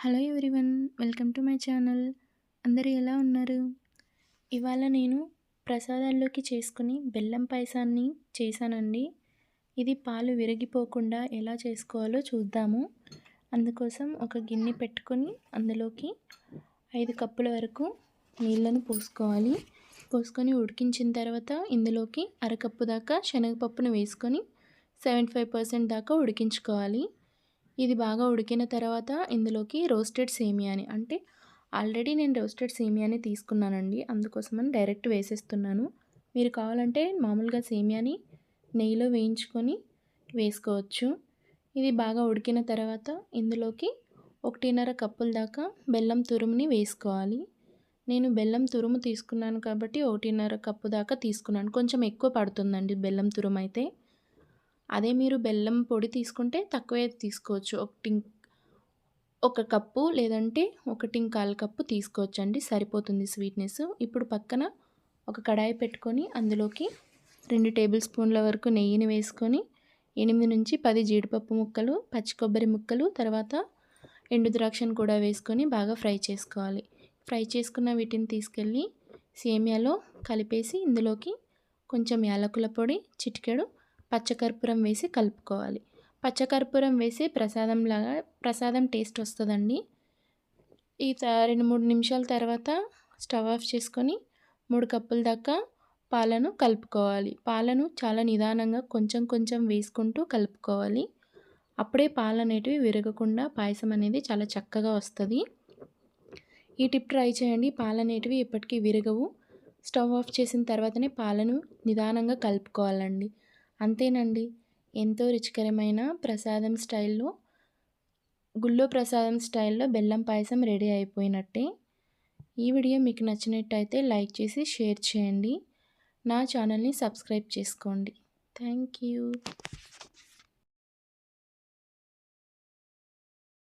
Hello everyone welcome to my channel. అందరూ ఎలా ఉన్నారు? ఇవాళ నేను ప్రసాదాల్లోకి చేసుకుని బెల్లం పాయసాన్ని చేశానండి. ఇది పాలు విరిగిపోకుండా ఎలా చేసుకోవాలో చూద్దాము. అందుకోసం ఒక గిన్నె పెట్టుకొని అందులోకి ఐదు కప్పుల వరకు నీళ్ళను పోసుకోవాలి. పోసుకొని ఉడికించిన తర్వాత ఇందులోకి అరకప్పు దాకా శనగపప్పును వేసుకొని సెవెంటీ ఫైవ్ పర్సెంట్ దాకా ఉడికించుకోవాలి. ఇది బాగా ఉడికిన తర్వాత ఇందులోకి రోస్టెడ్ సేమియాని అంటే ఆల్రెడీ నేను రోస్టెడ్ సేమియాని తీసుకున్నానండి. అందుకోసమని డైరెక్ట్ వేసేస్తున్నాను. మీరు కావాలంటే మామూలుగా సేమియాని నెయ్యిలో వేయించుకొని వేసుకోవచ్చు. ఇది బాగా ఉడికిన తర్వాత ఇందులోకి ఒకటిన్నర కప్పుల దాకా బెల్లం తురుముని వేసుకోవాలి. నేను బెల్లం తురుము తీసుకున్నాను కాబట్టి ఒకటిన్నర కప్పు దాకా తీసుకున్నాను. కొంచెం ఎక్కువ పడుతుందండి బెల్లం తురుము అయితే అదే మీరు బెల్లం పొడి తీసుకుంటే తక్కువే తీసుకోవచ్చు. ఒకటి ఒక కప్పు లేదంటే ఒకటి కాలు కప్పు తీసుకోవచ్చు అండి సరిపోతుంది స్వీట్నెస్. ఇప్పుడు పక్కన ఒక కడాయి పెట్టుకొని అందులోకి రెండు టేబుల్ స్పూన్ల వరకు నెయ్యిని వేసుకొని ఎనిమిది నుంచి పది జీడిపప్పు ముక్కలు పచ్చి కొబ్బరి ముక్కలు తర్వాత ఎండు ద్రాక్షను కూడా వేసుకొని బాగా ఫ్రై చేసుకోవాలి. ఫ్రై చేసుకున్న వీటిని తీసుకెళ్ళి సేమియాలో కలిపేసి ఇందులోకి కొంచెం యాలకుల పొడి చిటికెడు పచ్చకర్పూరం వేసి కలుపుకోవాలి. పచ్చకర్పూరం వేసి ప్రసాదం లాగా ప్రసాదం టేస్ట్ వస్తుందండి. ఈ రెండు మూడు నిమిషాల తర్వాత స్టవ్ ఆఫ్ చేసుకొని మూడు కప్పుల దాకా పాలను కలుపుకోవాలి. పాలను చాలా నిదానంగా కొంచెం కొంచెం వేసుకుంటూ కలుపుకోవాలి. అప్పుడే పాలు అనేటివి విరగకుండా పాయసం అనేది చాలా చక్కగా వస్తుంది. ఈ టిప్ ట్రై చేయండి. పాలు అనేటివి ఎప్పటికీ విరగవు. స్టవ్ ఆఫ్ చేసిన తర్వాతనే పాలను నిదానంగా కలుపుకోవాలండి. అంతేనండి. ఎంతో రుచికరమైన ప్రసాదం స్టైల్లో గుళ్ళో ప్రసాదం స్టైల్లో బెల్లం పాయసం రెడీ అయిపోయినట్టే. ఈ వీడియో మీకు నచ్చినట్టయితే లైక్ చేసి షేర్ చేయండి. నా ఛానల్ని సబ్స్క్రైబ్ చేసుకోండి. Thank you.